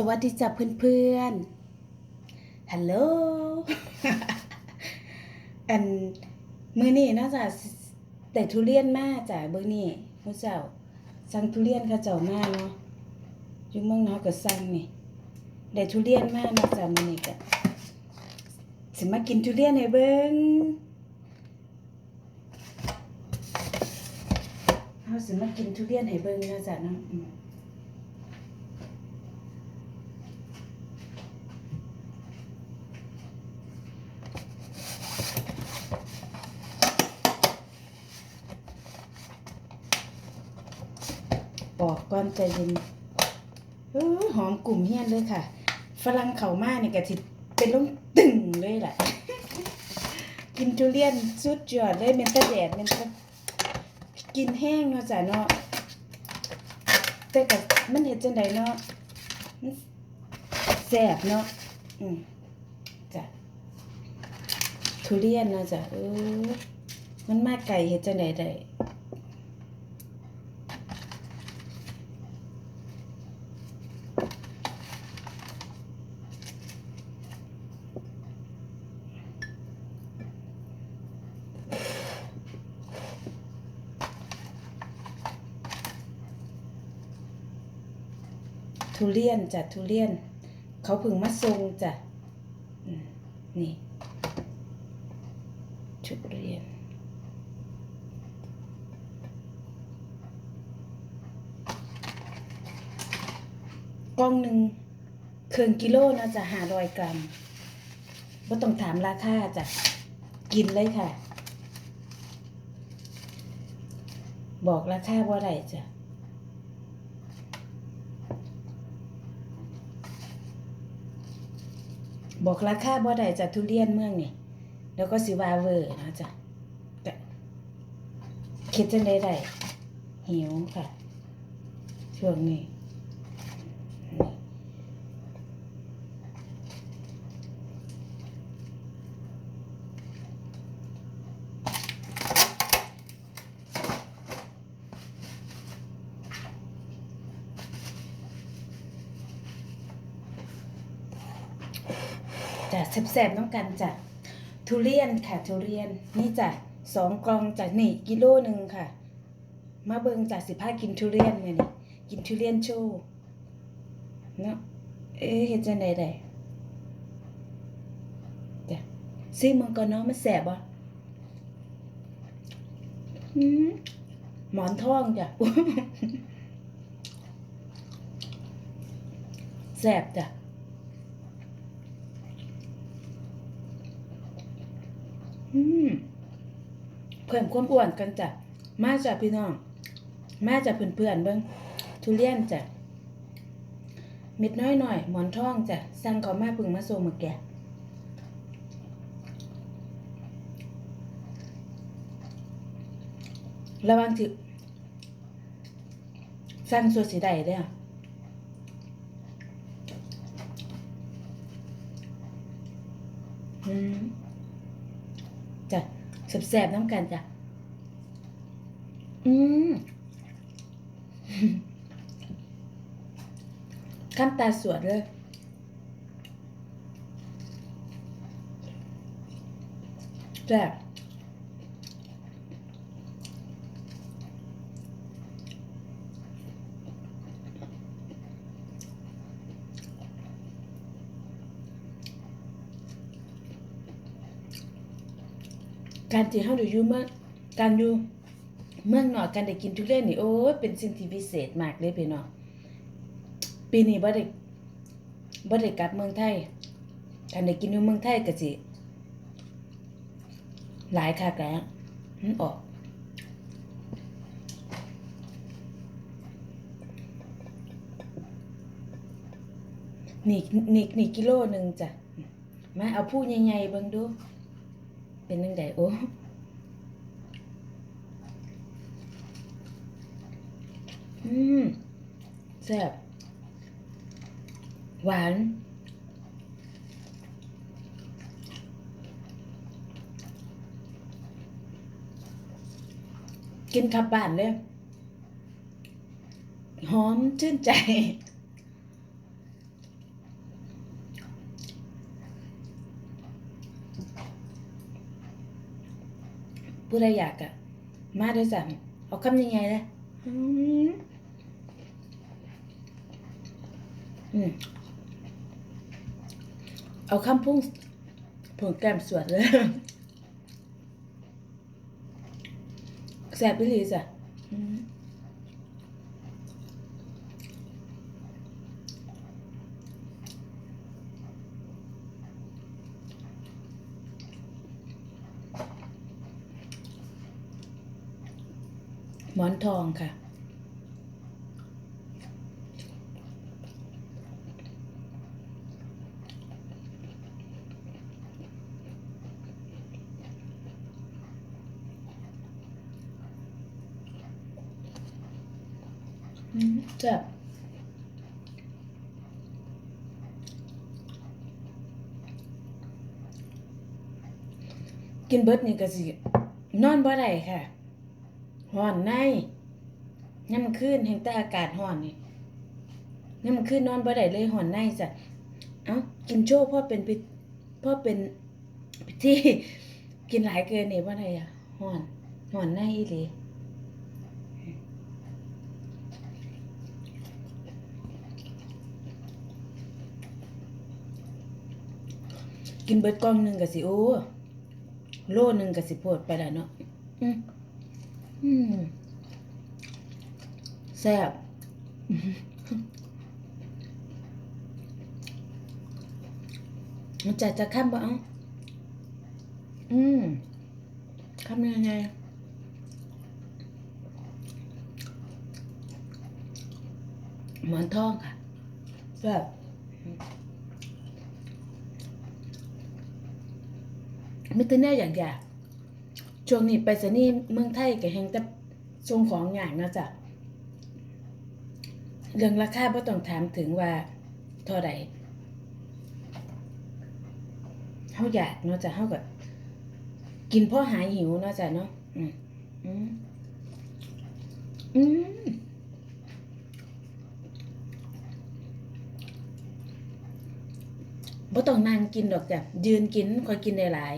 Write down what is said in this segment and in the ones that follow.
สวัสดีจ้ะเพื่อนๆ ฮัลโหล อันมื้อนี้เนาะจ้ะแต่ทุเรียนมาจ้ะเบิ่งนี่ผู้เจ้าสั่งทุเรียนเขาเจ้ามาเนาะอยู่เมืองนอกก็สั่งนี่ได้ทุเรียนมาเนาะจ้ะมื้อนี้ก็สิมากินทุเรียนให้เบิ่งเฮาสิมากินทุเรียนให้เบิ่งเนาะจ้ะเนาะ กก่อนใจเย็นหอมกลุ่มเฮียนเลยค่ะ ฝรั่งเขามาเนี่ยกะทิเป็นลงตึงเลยแหละกินทุเรียนสุดยอดเลยเมนตะแดดเมนตะกินแห้งเนาะจ้ะเนาะแต่กะมันเห็ดจังไดเนาะแซ่บเนาะอืมจ้ะทุเรียนเนาะจ้ะเออมันมาไก่เห็ดจังไดได้ ทุเรียนจ้ะทุเรียน เขาพึงมาส่งจ้ะนี่ทุเรียน กล่องหนึ่งเครื่องกิโลนะจะหารอยกรัมก็ต้องถามราคาจ้ะกินเลยค่ะ บอกราคาว่าไรจ้ะ บอกราคาบ่ได้จ้ะทุเรียนเมืองนี่แล้วก็สิว่าเวอร์นะจ้ะแต่คิดจังได้ได้หิวค่ะ ช่วงนี้ จ้ะแซ่บๆน้ำกันจ้ะทุเรียนค่ะทุเรียนนี่จ้ะสองกล่องจ้ะนี่กิโลหนึ่งค่ะ มาเบิงจ้ะสิพากินทุเรียนไงนี่กินทุเรียนโชว์เนาะเอ๊ะเฮ็ดจังไดได้จ้ะซิมึงก่อนเนาะมันแสบบ่หมอนทองจ้ะแสบจ้ะ อืม เพิ่มความอ้วนกันจ้ะมาจากพี่น้อง มาจากเพื่อนๆเบิ้งทุเรียนจ้ะเม็ดน้อยหน่อยหมอนทองจ้ะสั่งเขามาพึ่งมาโซมาแกะระวังที่สั่งส่วนสีใดเด้ออืม จ้ะแสบๆน้ำกันจ้ะ อืมข้ามตาสวดเลยแซ่บ การที่เราอยู่เมื่อการอยู่เมืองนอกการได้กินทุเรียนนี่โอ้ยเป็นสิ่งที่พิเศษมากเลยพี่น้องปีนี้บ่ได้บ่ได้กลับเมืองไทยการได้กินอยู่เมืองไทยก็สิหลายคักแล้วมันออกนี่นี่นี่กิโลหนึ่งจ้ะมาเอาผู้ใหญ่ๆเบิ่งดู เป็นจังไดโอ้อืมแซ่บหวานกินขับบ้านเลย หอมชื่นใจ ผู้ใดอยากอะมาด้วยจ้ะเอาคำยังไงนะอืมอืมเอาคำพุ่งผงแก้มสวดเลยแซ่บไปเลยจ้ะอืม หมอนทองค่ะ อืมแซ่กินเบิดนี่ก็สินอนบ่ได้ค่ะ ร้อนในยามมื้อคืนแห่งแต่อากาศร้อนนี่ยามมื้อคืนนอนบ่ได้เลยร้อนในจ้ะเอ้ากินโชว์พราะเป็นพิเพราะเป็นพิธีกินหลายเกินเนี่ยบ่ได้อะร้อนร้อนในอีหลีกินเบิดกล่องหนึ่งก็สิโอ้โลหนึ่งก็สิโพดไปแล้วเนาะอืมอืม แซ่บมันจะจะข้ามบ่เอ้าอืมข้ามยังไงหมอนทองค่ะแซ่บมิตรแน่อย่างอยาก ช่วงนี้ไปสนีเมืองไทยก็แห่งแต่ทรงของอย่างนะจ๊ะเรื่องราคาบ่ต้องถามถึงว่าเท่าใดเฮาอยากเนาะจ้ะเฮาก็กินพราะหายหิวเนาะจ้ะเนาะอืมอืมอืมบ่ต้องนั่งกินดอกจ้ะยืนกินคอยกินได้หลาย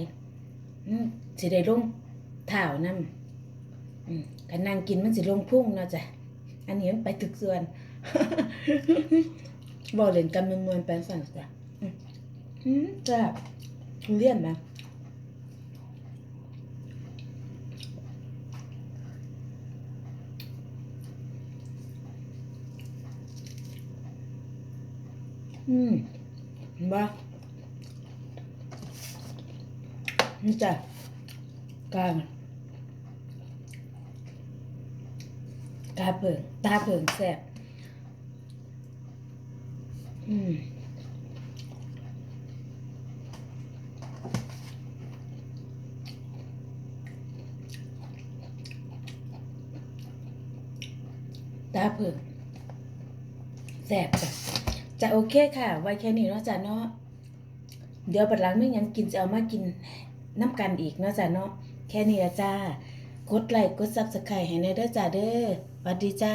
อืมสิได้ลง เท้านำอืมถ้านั่งกินมันสิลงพุ่งเนาะจ้ะ อันนี้มันไปถึกส่วนบ่เล่นกันมวนๆไปสั่นจ้ะอืมจ้ะเรียนนะอืมเห็นบ่นี่จ้ะกลาง กาเผิงตาเผิงแซ่บอืมตาเผิงแซ่บจ้ะจะโอเคค่ะ ไว้แค่นี้เนาะจ้ะเนาะเดี๋ยวบัดหลังไม่งั้นกินจะเอามากินน้ำกันอีกเนาะจ้ะเนาะแค่นี้ละจ้ากดไลค์กดซับสไครต์ให้แน่เด้อจ้าเด้อ วัสดีจ้า